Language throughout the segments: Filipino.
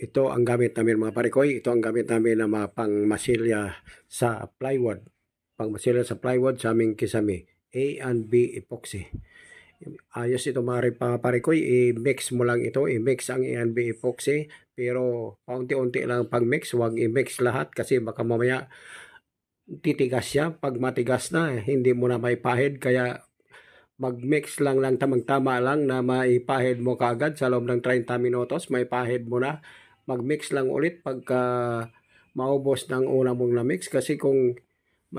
ito ang gamit namin mga parikoy. Ito ang gamit namin na mga pangmasilya sa plywood. Pangmasilya sa plywood sa aming kisame. A and B epoxy. Ayos ito mga ri- mga parikoy. I-mix mo lang ito. I-mix ang A and B epoxy. Pero paunti-unti lang pag-mix. Huwag i-mix lahat kasi baka mamaya titigas siya. Pag matigas na, hindi mo na may pahid. Kaya mag-mix lang lang tamang-tama lang na maipahid mo kaagad sa loob ng 30 minutos. May pahid mo na mag-mix lang ulit pagka maubos ng una mong na-mix. Kasi kung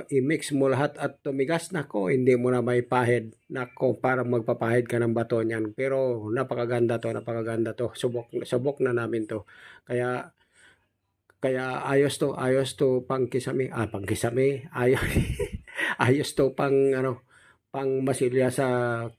i-mix mo lahat at tumigas nako hindi mo na may pahid nako parang magpapahid ka ng bato niyan. Pero napakaganda to napakaganda to. Subok subok na namin to. Kaya kaya ayos to ayos to pang kisame. Ah pang kisame? Ayos ayos to pang ano pang masilya sa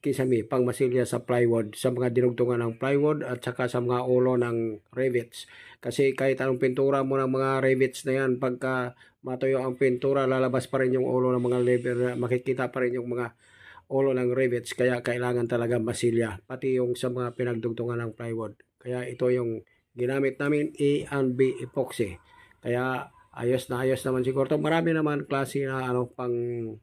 kisame pang masilya sa plywood sa mga dinugtungan ng plywood at saka sa mga ulo ng rivets. Kasi kahit anong pintura mo ng mga rivets na yan pagka matuyo ang pintura lalabas pa rin yung ulo ng mga lever makikita pa rin yung mga ulo ng rivets. Kaya kailangan talaga masilya pati yung sa mga pinagdugtungan ng plywood. Kaya ito yung ginamit namin A and B epoxy. Kaya ayos na ayos naman siguro. Marami naman klase na ano pang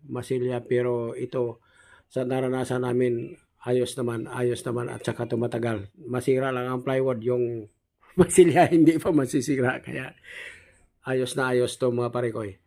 masilya pero ito sa naranasan namin ayos naman ayos naman at saka tumatagal. Masira lang ang plywood yung masilya hindi pa masisira. Kaya ayos na ayos to mga parikoy